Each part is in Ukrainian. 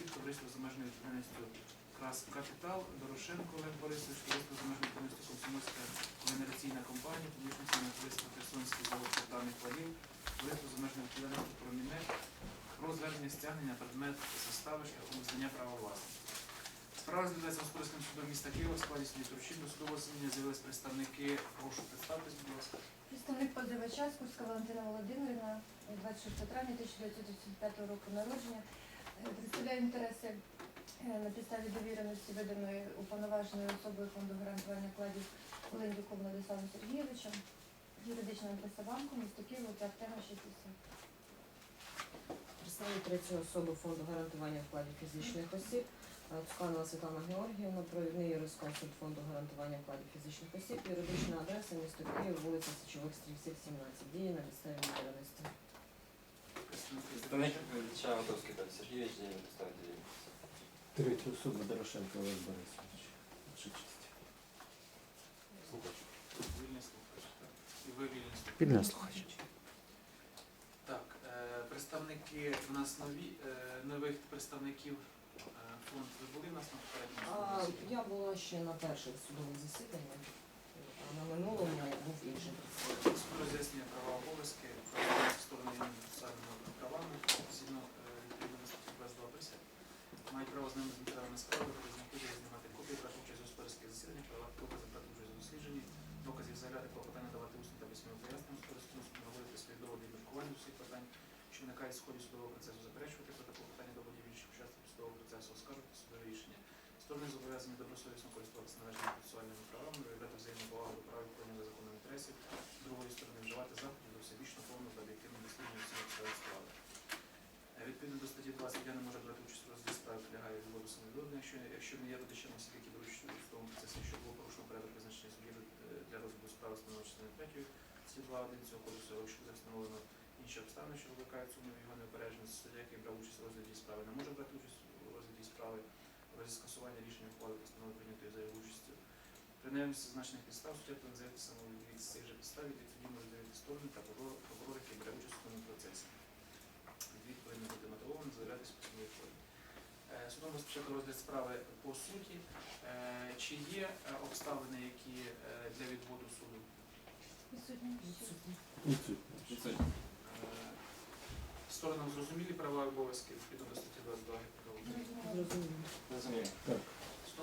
осіб, товариство з обмеженою Крас Капітал, Дорошенко Олег Борисович, товариство з обмеженою відповідальністю Комсомольська генераційна компанія, публічне акціонерне товариство Херсонський завод капітальних валів, товариство з обмеженою відповідальністю Промінет, про звернення стягнення предмет застави шляхом визнання права власності. Справа розглядається господарським судом міста Києва складі судді Турчин. До судового засідання з'явились представники. Прошу представтесь, будь ласка. Представник позивача Скурська Валентина Володимирівна, 26 травня 1985 року народження, представляє інтереси е, на підставі довіреності, виданої уповноваженою особою фонду гарантування вкладів Оленюком Владиславом Сергійовичем, юридична адреса банку, місто Києво, Артема 60. Представник третьої особи фонду гарантування вкладів фізичних осіб е, Цуканова Світлана Георгіївна, провідний юрисконсульт фонду гарантування вкладів фізичних осіб, юридична адреса місто Київ, вулиця Січових Стрільців, 17, діє на підставі довіреності. Представник відповідача Готовський Петро Сергійович, на підставі. Третя особа Дорошенко Олег Борисович. Ваша честь. Вільний слухач. так. І ви вільний слухач. Вільний слухач. Так, е, представники у нас нові, е, нових представників е, фонд. Ви були у нас на попередньому А, засіданні? я була ще на перших судових засіданнях, а на минулому був інший представник. Суд права обов'язки, сторони процесуальними правами, згідно е, відповідно статті 22 присяг. Мають право з ними з справи, розняти, знімати копії, брати участь у господарських засіданнях, подавати докази, брати участь у дослідженні, доказів заявляти клопотання, давати усні та письмові пояснення господарському суду, говорити свої доводи і міркування усіх питань, що виникають в ході судового процесу, заперечувати проти клопотання доводів інших учасників судового процесу, оскаржувати судове рішення. Сторони зобов'язані добросовісно користуватися належними процесуальними правами, виявляти взаємну повагу до прав відповідно законних інтересів, другої сторони вживати заходів до всебічно повного та об'єктивного дослідження всіх обставин справи. Е, Відповідно до статті 20 я не може брати участь у розгляді справи, підлягає відводу самовідводу, якщо, якщо не є родичами осіб, які беруть участь у судовому процесі, якщо було порушено порядок визначений судді е, для розгляду справи частиною 3 статті 2.1 цього кодексу, якщо буде встановлено інші обставини, що викликають сумнів його неупередженість, суддя, який брав участь у розгляді справи, не може брати участь у розгляді справи в разі скасування рішення ухвали постанови прийнятої за його участю. При наявності зазначених підстав суддя повинен заявити самовідвід з цих же підстав, і тоді може заявити сторони та прокурор, який бере участь у судовому процесі. Відвід буде бути мотивований, заявлятися по своїй формі. Е, Судом розпочато розгляд справи по суті. Е, Чи є е, обставини, які для відводу суду? Відсутні. Сторонам зрозумілі права і обов'язки відповідно до статті 22 Зрозуміло. Зрозуміло.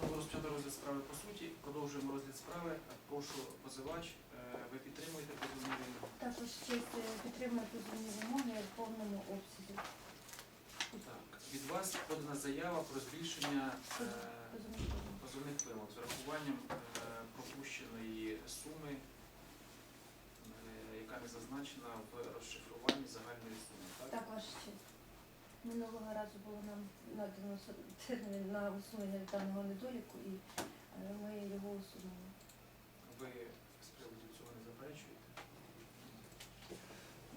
Так. Розпочато розгляд справи по суті. Продовжуємо розгляд справи. Прошу позивач. е, Ви підтримуєте позовну вимогу? Також честь е, підтримує позовні вимоги в повному обсязі. Так. Від вас подана заява про збільшення е, Позовні вимоги. позовних вимог з урахуванням е, пропущеної суми, яка не зазначена в розшифруванні загальної суми. Так? Так, ваша честь. Минулого разу було нам надано термін на усунення даного недоліку і е, ми його усунули. Ви з приводу цього не заперечуєте?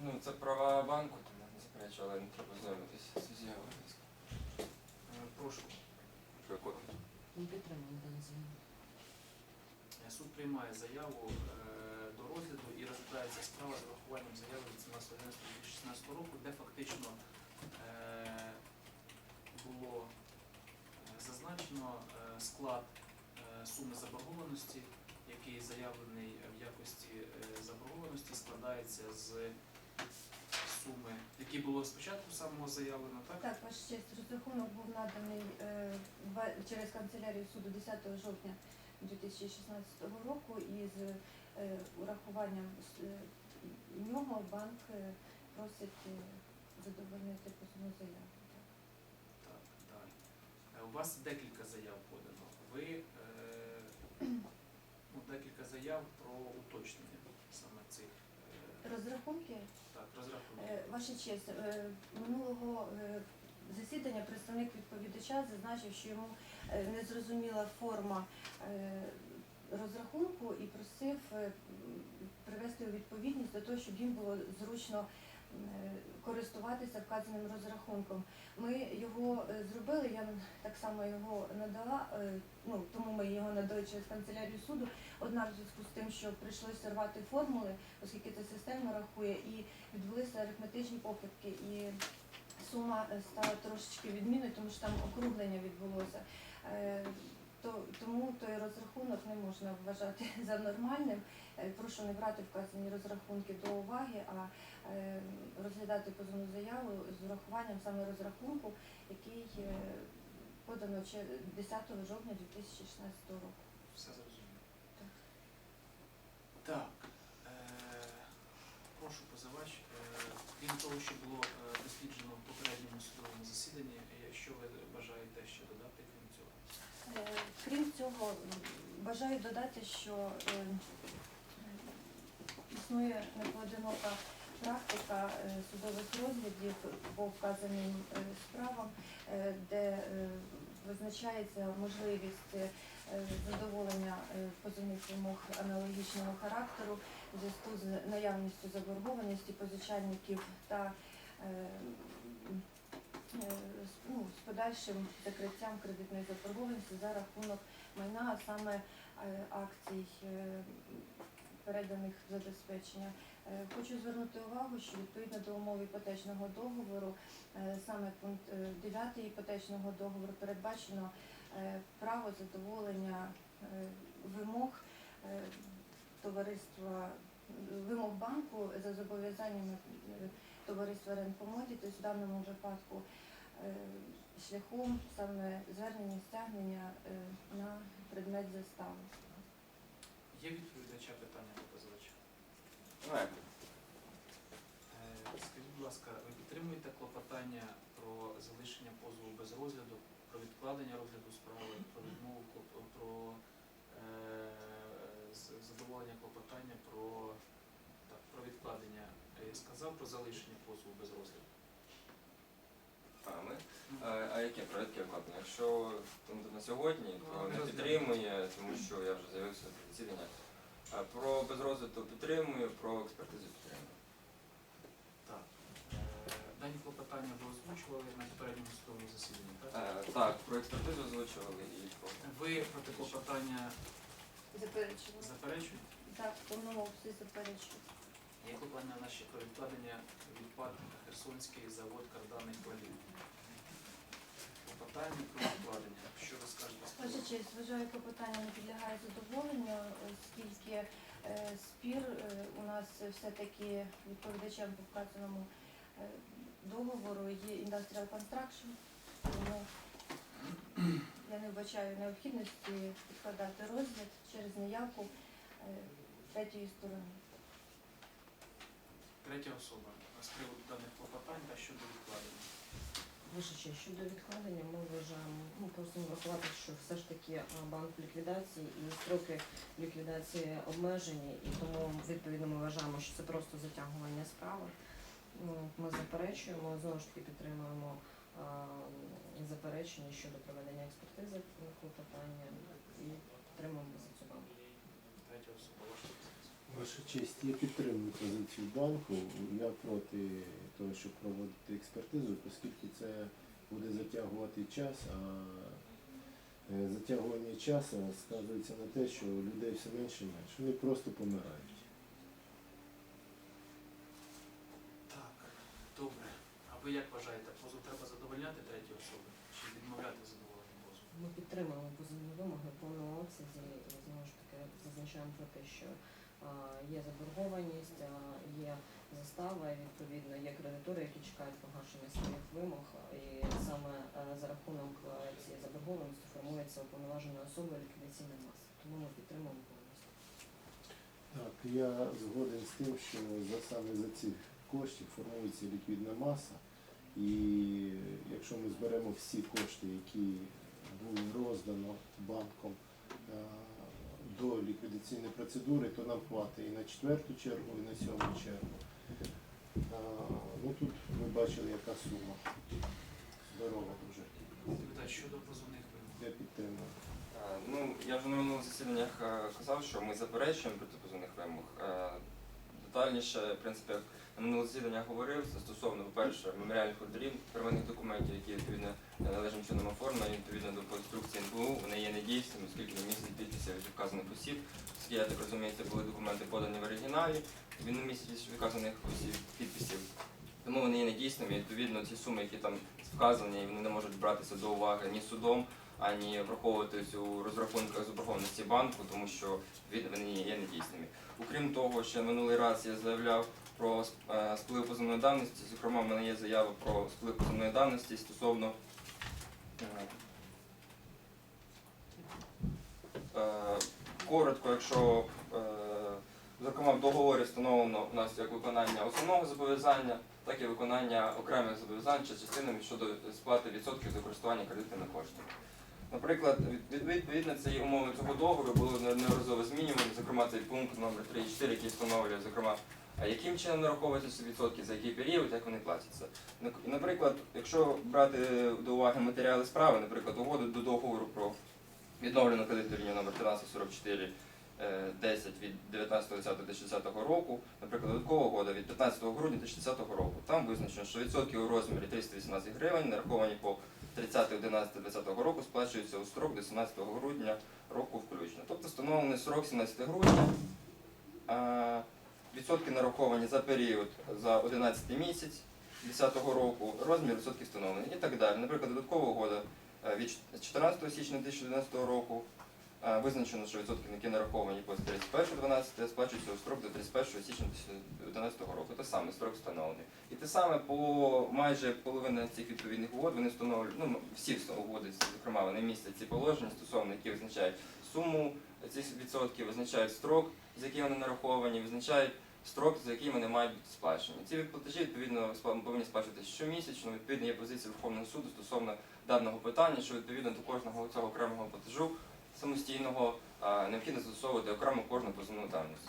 Ну, це права банку, тому не заперечую, але не треба знайомитися з заявою. Е, Прошу. Ми підтримуємо дану заяву. Е, Суд приймає заяву е, до розгляду і розглядається справа з врахуванням заяви від 17.11.2016 року, де фактично було е, зазначено е, склад е, суми заборгованості, який заявлений в якості заборгованості, складається з суми, які було спочатку самого заявлено, так? Так, ваша честь, розрахунок був наданий через канцелярію суду 10 жовтня 2016 року і з урахуванням нього банк просить задовольнити позовну заяву. Так. Так, далі. Е, У вас декілька заяв подано. Ви е, ну, декілька заяв про уточнення саме цих е, Розрахунки так, розрахунків. Е, Ваша честь, е, минулого е, засідання представник відповідача зазначив, що йому е, незрозуміла форма е, розрахунку і просив е, привести у відповідність для того, щоб їм було зручно користуватися вказаним розрахунком. Ми його е, зробили, я так само його надала, е, ну тому ми його надали через канцелярію суду. Однак в зв'язку з тим, що прийшлося рвати формули, оскільки це системно рахує, і відбулися арифметичні похибки. І сума е, стала трошечки відмінною, тому що там округлення відбулося. То, тому той розрахунок не можна вважати за нормальним. Е, Прошу не брати вказані розрахунки до уваги, а е, розглядати позовну заяву з урахуванням саме розрахунку, який е, подано 10 жовтня 2016 року. Все зрозуміло. Так. Так. Прошу позивач. Крім того, що було досліджено в попередньому судовому засіданні, що ви бажаєте ще додати крім цього? Е, Крім цього, бажаю додати, що е, існує непоодинока практика е, судових розглядів по вказаним е, справам, де визначається можливість задоволення позовних вимог аналогічного характеру в зв'язку з наявністю заборгованості позичальників та ну, з подальшим закриттям кредитної заборгованості за рахунок майна, а саме е, акцій, е, переданих в забезпечення. Е, Хочу звернути увагу, що відповідно до умов іпотечного договору, е, саме пункт 9 іпотечного договору передбачено е, право задоволення е, вимог е, товариства, вимог банку за зобов'язаннями е, товариства Ренкомоді, тобто в даному випадку е, шляхом саме звернення стягнення е, на предмет застави. Є відповідача питання до позивача? Давай. Е, Скажіть, будь ласка, ви підтримуєте клопотання про залишення позову без розгляду, про відкладення розгляду справи, про відмову про задоволення клопотання про, так, про відкладення. Е, Я сказав про залишення позову без розгляду. А. А, а яке про яке? Якщо там, на сьогодні, Ну, то не підтримує, тому що я вже з'явився до засідання. А про безрозвиток підтримую, про експертизу підтримую. Так. Е, Дані клопотання ви озвучували на попередньому судовому засіданні, так? Е, так, про експертизу озвучували і про Ви проти клопотання Заперечую. заперечуєте? Так, в повному обсязі заперечую. Є клопотання наші про відкладення відпад Херсонський завод карданних валів. Клопотання про відкладення. Що ви скажете приводу? честь, вважаю, клопотання не підлягає задоволенню, оскільки е, спір е, у нас все-таки відповідачем по вказаному е, договору є Industrial Construction, тому я не вбачаю необхідності відкладати розгляд через неявку е, третьої сторони. Третя особа з приводу даних клопотань та щодо відкладення. Вище ще щодо відкладення, ми вважаємо, ну просимо врахувати, що все ж таки банк ліквідації і строки ліквідації обмежені, і тому відповідно ми вважаємо, що це просто затягування справи. Ну, Ми заперечуємо, знову ж таки підтримуємо заперечення щодо проведення експертизи клопотання і підтримуємо позицію банку. Третя особа, ваша честь, я підтримую позицію банку. Я проти того, щоб проводити експертизу, оскільки це буде затягувати час, а е, затягування часу сказується на те, що людей все менше і менше. Вони просто помирають. Так, добре. А ви як вважаєте, позов треба задовольняти третій особи чи відмовляти в задоволенні позову? Ми підтримуємо позовні вимоги в повному обсязі і знову ж таки зазначаємо про те, що є заборгованість, є застава, відповідно є кредитори, які чекають погашення своїх вимог, і саме е, за рахунок е, цієї заборгованості формується уповноваженою особою ліквідаційна маса. Тому ми підтримуємо повністю. Так, я згоден з тим, що за саме за ці кошти формується ліквідна маса. І якщо ми зберемо всі кошти, які були роздано банком е, до ліквідаційної процедури, то нам хватить і на четверту чергу, і на сьому чергу. А, Ну тут ви бачили, яка сума. Здорова дуже. Щодо позовних вимог. Я підтримую. Е, Ну, я вже на минулих засіданнях е, казав, що ми заперечуємо проти позовних вимог. Е, Детальніше, в принципі, як на минулих засіданнях говорив, стосовно, по-перше, меморіальних ордерів, первинних документів, які відповідно належним чином оформлені, відповідно до конструкції НБУ, вони є недійсними, оскільки не містять підписів вказаних осіб. Я так розумію, це були документи подані в оригіналі, він не містить вказаних осіб підписів. Тому вони є недійсними. Відповідно, ці суми, які там вказані, вони не можуть братися до уваги ні судом, ані враховуватись у розрахунках заборгованості банку, тому що вони є недійсними. Окрім того, ще минулий раз я заявляв про е, сплив позовної давності. Зокрема, в мене є заява про сплив позовної давності стосовно е, е, коротко, якщо зокрема в договорі встановлено у нас як виконання основного зобов'язання, так і виконання окремих зобов'язань чи частинами щодо сплати відсотків за користування кредитними коштами. Наприклад, від- відповідно цієї умови цього договору було неодноразово змінювані, зокрема цей пункт номер 3 і 4, який встановлює, зокрема, а яким чином нараховуються відсотки, за який період, як вони платяться. Наприклад, якщо брати до уваги матеріали справи, наприклад, угоду до договору про відновлену кредитну лінію номер 1344 е, 10 від 19.10.2010 року, наприклад, додаткова угода від 15 грудня 2010 року. Там визначено, що відсотки у розмірі 318 гривень, нараховані по 30.11.2020 року, сплачується у строк до 17 грудня року включно. Тобто встановлений срок 17 грудня. Відсотки нараховані за період за 11 місяць 2010 року, розмір відсотків встановлений і так далі. Наприклад, додаткова угода е, від 14 січня 2011 року визначено, що відсотки, які нараховані по 31.12, сплачуються у строк до 31 січня 2011 року. Те саме строк встановлений. І те саме по майже половина цих відповідних угод вони встановлюють, ну всі угоди, зокрема, вони містять ці положення стосовно, які визначають суму цих відсотків, визначають строк, з яким вони нараховані, визначають строк, за який вони мають бути сплачені. Ці платежі відповідно повинні сплачуватися щомісячно. Відповідно є позиція Верховного суду стосовно даного питання, що відповідно до кожного цього окремого платежу самостійного необхідно застосовувати окремо кожну позовну давність.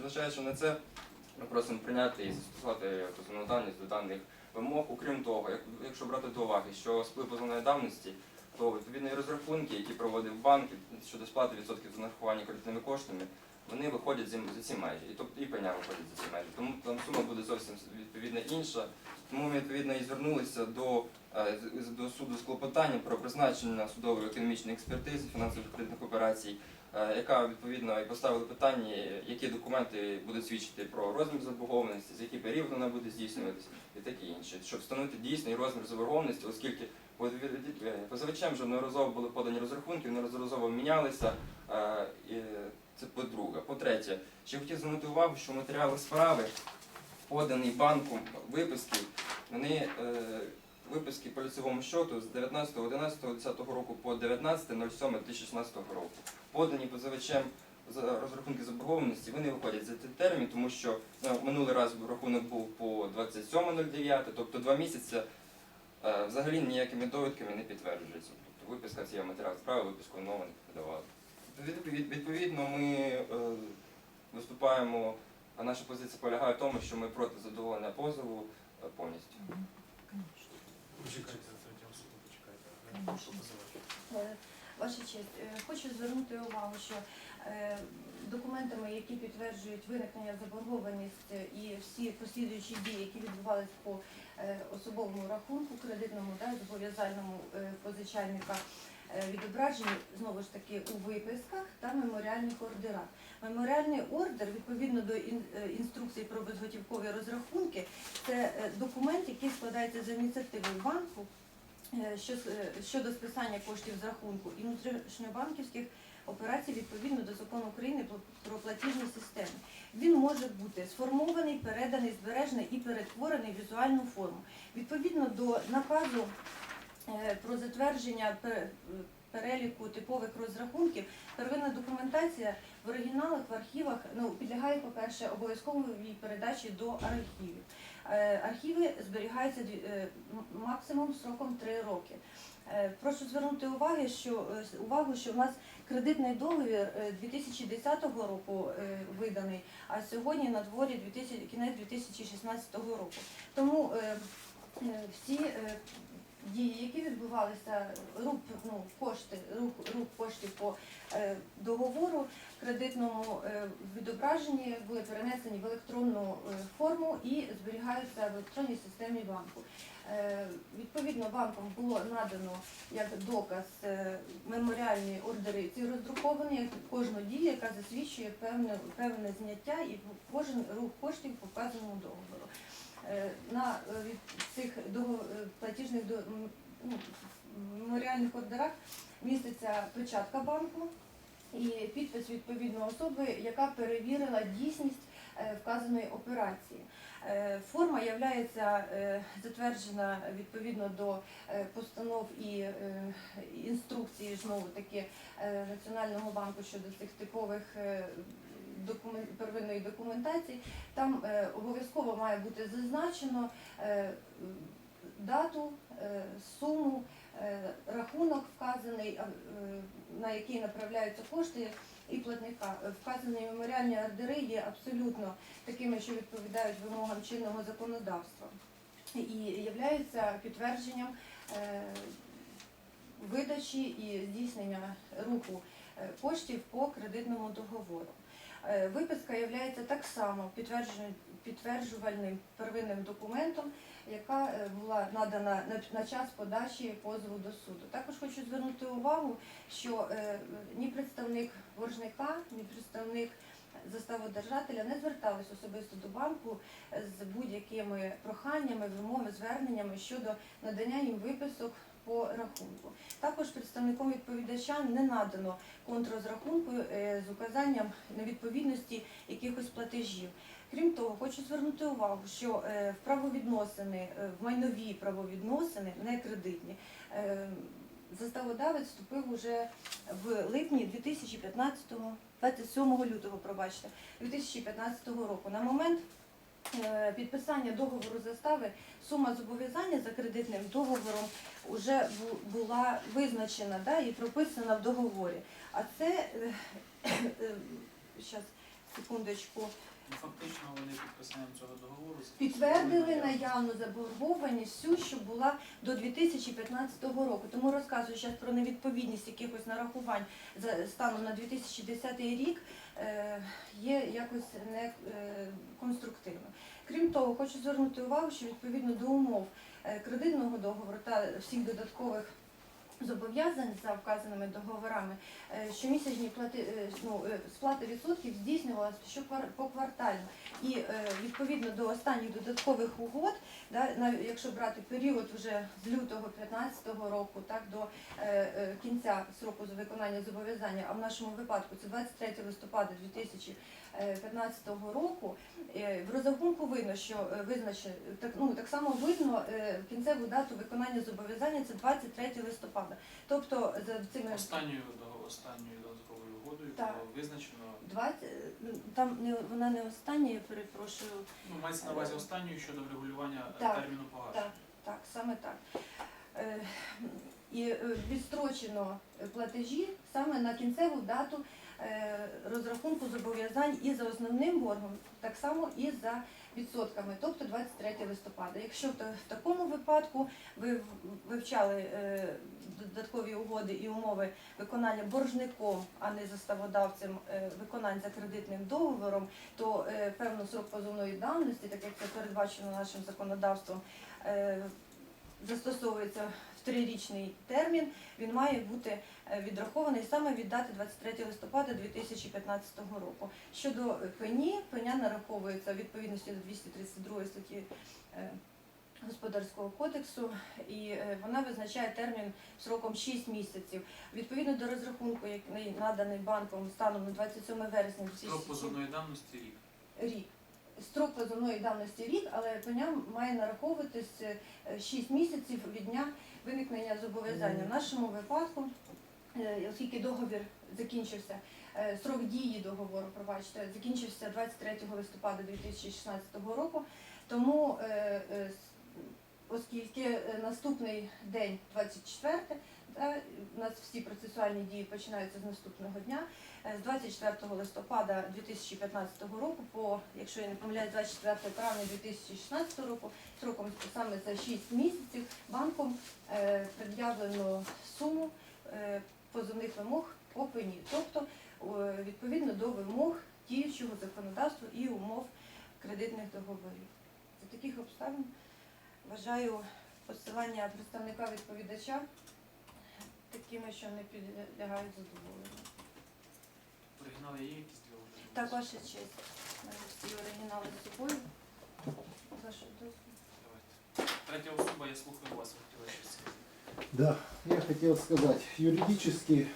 Зважаючи- на це, ми просимо прийняти і застосувати позовну давність до даних вимог. Окрім того, якщо брати до уваги, що сплив позовної давності, то відповідні розрахунки, які проводив банк щодо сплати відсотків за нарахування кредитними коштами, вони виходять за ці межі, і тобто і пеня виходить за ці межі. Тому там сума буде зовсім відповідно інша. Тому ми відповідно і звернулися до, е, до суду з клопотанням про призначення судової економічної експертизи фінансових кредитних операцій, е, яка відповідно і поставила питання, які документи будуть свідчити про розмір заборгованості, за який період вона буде здійснюватися і таке інше, щоб встановити дійсний розмір заборгованості, оскільки позивачем позивачем вже неодноразово були подані розрахунки, неодноразово мінялися. Це по-друге. По-третє, ще хотів звернути увагу, що матеріали справи, подані банком виписки, вони е, виписки по лицевому счету з 19.11.10 року по 19.07.2016 року. Подані позивачем розрахунки заборгованості, вони виходять за цей термін, тому що ну, минулий раз рахунок був по 27.09, тобто два місяці е, взагалі ніякими довідками не підтверджується. Тобто виписка цієї матеріалу справи, виписку нового не видавали. Від- Відповідно, ми е, виступаємо, а наша позиція полягає в тому, що ми проти задоволення позову е, повністю. Почекайте. Прошу позивати. Е, Ваша честь, хочу звернути увагу, що документами, які підтверджують виникнення заборгованості і всі послідуючі дії, які відбувалися по особовому рахунку кредитному та зобов'язальному позичальника, відображені знову ж таки у виписках та меморіальних ордерах. Меморіальний ордер, відповідно до е, інструкції про безготівкові розрахунки, це е, документ, який складається за ініціативою банку е, е, щодо списання коштів з рахунку і внутрішньобанківських операцій відповідно до закону України про- платіжні системи. Він може бути сформований, переданий, збережений і перетворений в візуальну форму. Відповідно до наказу е, про затвердження пе- переліку типових розрахунків, первинна документація в оригіналах, в архівах ну, підлягає, по-перше, обов'язковій передачі до архівів. Е, Архіви зберігаються е, максимум сроком 3 роки. Е, Прошу звернути увагу, що е, увагу, що в нас кредитний договір е, 2010 року е, виданий, а сьогодні на дворі 2000, кінець 2016 року. Тому е, е, всі е, дії, які відбувалися, рух ну, кошти, рух, рух коштів по е, договору кредитному е, відображенні були перенесені в електронну е, форму і зберігаються в електронній системі банку. Е, Відповідно, банком було надано як доказ е, меморіальні ордери, ці роздруковані як кожну дію, яка засвідчує певне, певне зняття і кожен рух коштів по вказаному договору. Е, На е, від цих е, платіжних ну, меморіальних ордерах міститься печатка банку і підпис відповідної особи, яка перевірила дійсність вказаної операції. Форма є затверджена відповідно до постанов і інструкції знову таки Національного банку щодо цих типових е, докумен- первинної документації. Там е, обов'язково має бути зазначено е, дату, е, суму, е, рахунок вказаний, е, на який направляються кошти і платника. Вказані меморіальні ордери є абсолютно такими, що відповідають вимогам чинного законодавства і являються підтвердженням е, видачі і здійснення руху е, коштів по кредитному договору. Е, Виписка є так само підтверджувальним первинним документом, яка е, була надана на, на час подачі позову до суду. Також хочу звернути увагу, що е, ні представник боржника, ні представник заставодержателя не звертались особисто до банку з будь-якими проханнями, вимогами, зверненнями щодо надання їм виписок по рахунку. Також представником відповідача не надано контррозрахунку е, з указанням невідповідності якихось платежів. Крім того, хочу звернути увагу, що е, в правовідносини, е, в майнові правовідносини, не кредитні, заставодавець вступив уже в липні 2015 27 лютого, пробачте, 2015 року. На момент підписання договору застави сума зобов'язання за кредитним договором вже була визначена да, і прописана в договорі. А це зараз секундочку. Ну, Фактично вони підписанням цього договору Підтвердили наявну заборгованість всю, що була до 2015 року. Тому розказую зараз про невідповідність якихось нарахувань за станом на 2010 рік е, є якось не е, конструктивно. Крім того, хочу звернути увагу, що відповідно до умов е, кредитного договору та всіх додаткових зобов'язань за вказаними договорами, е, щомісячні плати, е, ну, е, сплата відсотків здійснювалася щоквар- поквартально. І відповідно до останніх додаткових угод, да, якщо брати період вже з лютого 2015 року, так до кінця сроку виконання зобов'язання, а в нашому випадку це 23 листопада 2015 року, е, в розрахунку видно, що е, визначено так, ну так само видно е, кінцеву дату виконання зобов'язання це 23 листопада. Тобто за цими Останньою останньою додатковою угодою Так. визначено, 20, е, там не вона не остання, я перепрошую. ну мається на увазі останньою щодо врегулювання Так, терміну погашення. Так, так, саме так. І відстрочено платежі саме на кінцеву дату розрахунку зобов'язань і за основним боргом, так само і за відсотками, тобто 23 листопада. Якщо в такому випадку ви вивчали е, додаткові угоди і умови виконання боржником, а не заставодавцем е, виконань за кредитним договором, то е, певно срок позовної давності, так як це передбачено нашим законодавством, е, застосовується в трирічний термін, він має бути е, відрахований саме від дати 23 листопада 2015 року. Щодо пені, пеня нараховується у відповідності до 232 статті е, Господарського кодексу, і е, вона визначає термін сроком 6 місяців. Відповідно до розрахунку, який наданий банком станом на 27 вересня Строк позовної давності рік. рік. Строк позовної давності рік, але пеня має нараховуватись 6 місяців від дня виникнення зобов'язання. В нашому випадку, е, оскільки договір закінчився, е, строк дії договору, пробачте, закінчився 23 листопада 2016 року, тому е, е, оскільки е, наступний день 24 та, у нас всі процесуальні дії починаються з наступного дня. Е, З 24 листопада 2015 року по, якщо я не помиляюсь, 24 травня 2016 року, сроком саме за 6 місяців банком е, пред'явлено суму е, позовних вимог по тобто е, відповідно до вимог діючого законодавства і умов кредитних договорів. За таких обставин вважаю посилання представника відповідача такими, що не підлягають задоволенню. Оригінали є якісь для огляду? Так, ваша честь. Мене всі оригінали з собою. вашого дозволу. Давайте. Третя особа, я слухаю вас, ви хотіли щось. сказати. Да, я хотел сказать, юридически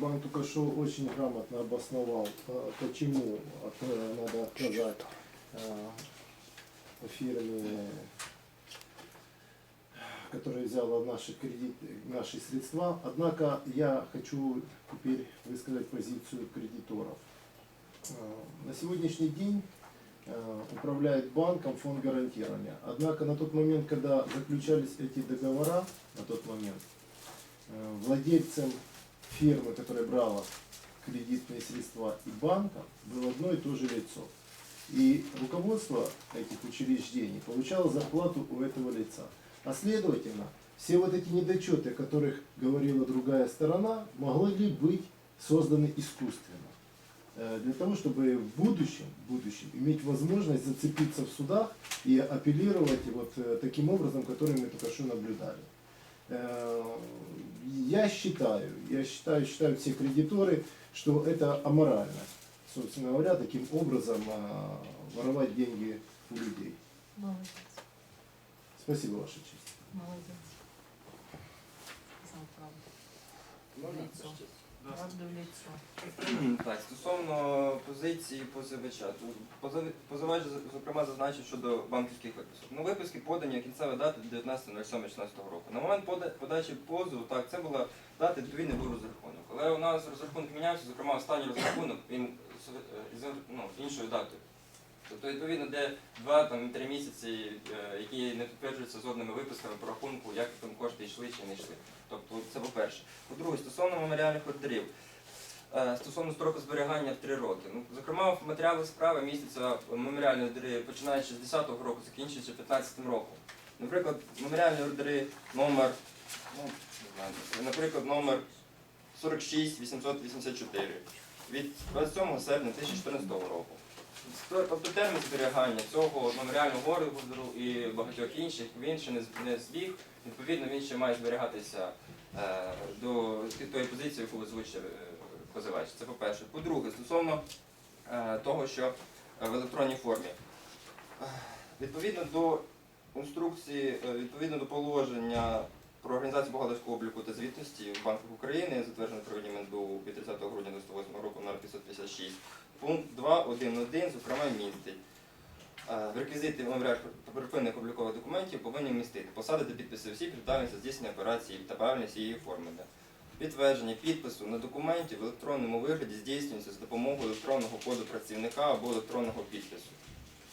банк только что очень грамотно обосновал, э, почему э, надо отказать э, фирме, которая взяла наши кредиты, наши средства. Однако я хочу теперь высказать позицию кредиторов. Э, На сегодняшний день управляет банком фонд гарантирования. Однако на тот момент, когда заключались эти договора, на тот момент, э, владельцем фирмы, которая брала кредитные средства и банка, было одно и то же лицо. И руководство этих учреждений получало зарплату у этого лица. А следовательно, все вот эти недочеты, о которых говорила другая сторона, могли быть созданы искусственно. Э, Для того, чтобы в будущем, в будущем иметь возможность зацепиться в судах и апеллировать вот э, таким образом, который мы только что наблюдали. Э, Я считаю, я считаю, считают все кредиторы, что это аморально, собственно говоря, таким образом воровать деньги у людей. Молодець. Спасибо, Ваша честь. Молодець. Сам правду. Можна? Так, стосовно позиції позивача, то позивач зокрема зазначив щодо банківських виписок. Ну, виписки подані кінцева дата 19.07.16 року. На момент подачі позову, так, це була дата відповідний був розрахунок. Але у нас розрахунок мінявся, зокрема останній розрахунок він з, ну, іншою датою. Тобто, відповідно, де два там три місяці, е, які не підтверджуються жодними виписками по рахунку, як там кошти йшли чи не йшли. Тобто, це по-перше. По-друге, стосовно меморіальних ордерів. Е, Стосовно строку зберігання в 3 роки. Ну, зокрема, в матеріалах справи містяться меморіальні ордери, починаючи з 10-го року, закінчуючи 15-м роком. Наприклад, меморіальні ордери номер, ну, наприклад, номер 46884 від 27 серпня 2014 року. Тобто термін зберігання цього меморіального ордеру і багатьох інших він ще не збіг. Відповідно, він ще має зберігатися е, до тої позиції, яку озвучив е, позивач. Це по-перше. По-друге, стосовно е, того, що в електронній формі. Відповідно до інструкції, відповідно до положення про організацію бухгалтерського обліку та звітності в Банку України, затвердженого проведенням НБУ від 30 грудня 98 року номер 556, пункт 2.1.1, зокрема, містить. Е, реквізити меморіальних первинних облікових документів повинні містити посади та підписи осіб, відповідальних за здійснення операції та правильність її оформлення. Підтвердження підпису на документі в електронному вигляді здійснюється за допомогою електронного коду працівника або електронного підпису.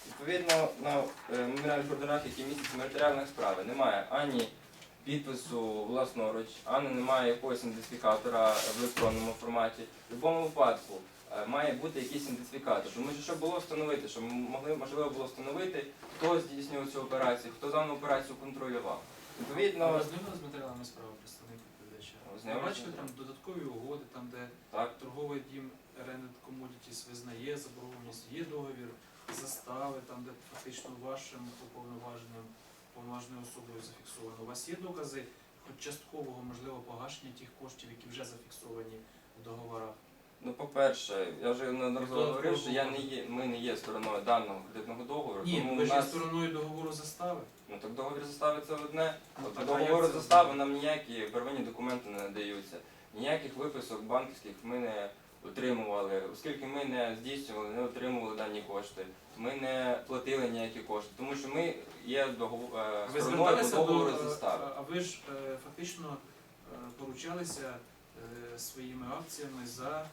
Відповідно, на е, меморіальних ордерах, які містяться в матеріалах справи, немає ані підпису власноруч, ані немає якогось ідентифікатора в електронному форматі. В будь-якому випадку має бути якийсь ідентифікатор. Тому що щоб було встановити, щоб могли можливо було встановити, хто здійснював цю операцію, хто дану операцію контролював. Відповідно, ви з матеріалами справи представник відповідача? Ви бачили там додаткові угоди, там де так, торговий дім Rented Commodities визнає заборгованість, є договір, застави, там де фактично вашим уповноваженим, уповноваженою особою зафіксовано. У вас є докази хоч часткового, можливо, погашення тих коштів, які вже зафіксовані в договорах? Ну по-перше, я вже неодноразово говорив, що я не є, ми не є стороною даного кредитного договору. Ні, тому ви у ж є нас стороною договору застави. Ну так договір застави це одне. Ну, От так, а договору як це застави нам ніякі первинні документи не надаються. Ніяких виписок банківських ми не отримували, оскільки ми не здійснювали, не отримували дані кошти. Ми не платили ніякі кошти, тому що ми є договор, е, Ви стороною по зверталися договору до, застави. а ви ж е, фактично е, поручалися е, своїми акціями за е,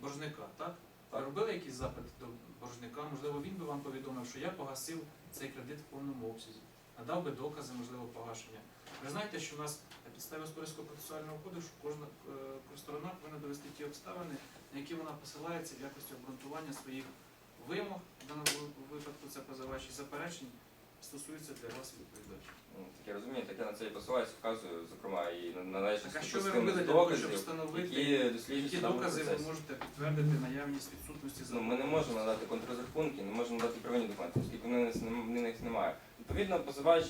боржника, так? Ви робили якийсь запит до боржника? Можливо, він би вам повідомив, що я погасив цей кредит в повному обсязі, надав би докази, можливо, погашення. Ви знаєте, що у нас на підставі господарського процесуального кодексу кожна е, сторона повинна довести ті обставини, на які вона посилається в якості обґрунтування своїх вимог, в даному випадку це позивач і заперечень, стосується для вас відповідач. Ну, Так я на це і посилаюсь, вказую, зокрема, і на належність Так а що ви робили для того, щоб доказів, встановити, які досліджуються які в даному докази ви процесі. можете підтвердити наявність відсутності Ну, ми не можемо надати контррозрахунки, не можемо надати первинні документи, оскільки в них, в них немає. Відповідно, позивач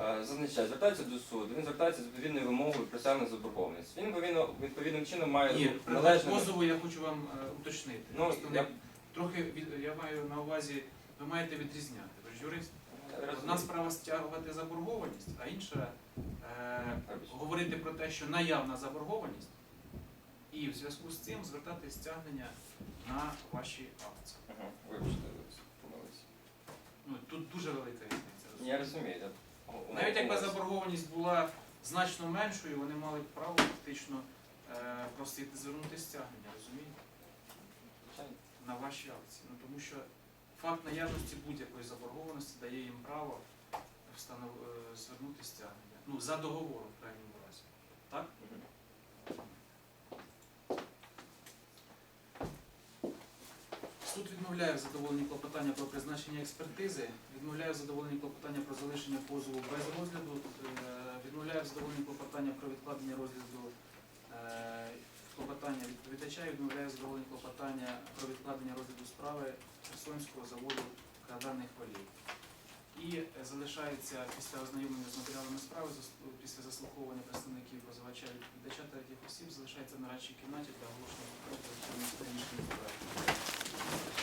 е, зазначає, звертається до суду, він звертається з відповідною вимогою присягнути заборгованість. Він повинно, відповідним чином має Ні, предмет належне. позову я хочу вам е, уточнити. Ну, Просто я- трохи від- я маю на увазі Ви маєте відрізняти. Ви ж юрист. Одна справа стягувати заборгованість, а інша е, говорити про те, що наявна заборгованість, і в зв'язку з цим звертати стягнення на ваші акції. Ага, Вибачте, помилився. Ну, тут дуже велика різниця. Я розумію. я- Навіть якби заборгованість була значно меншою, вони мали б право фактично е, просити звернути стягнення, розумієте, на ваші акції. Ну, тому що факт наявності будь-якої заборгованості дає їм право встанов... е, звернути стягнення. Ну, за договором в крайньому разі. Так? Суд відмовляє в задоволенні клопотання про призначення експертизи, відмовляє в задоволенні клопотання про залишення позову без розгляду, е, відмовляє в задоволенні клопотання про відкладення розгляду е, клопотання відповідача, відмовляє задоволення клопотання про відкладення розгляду справи Херсонського заводу карданних валів. І е, залишається після ознайомлення з матеріалами справи, після заслуховування представників позивача відповідача та третіх осіб, залишається в нарадчій кімнаті для оголошення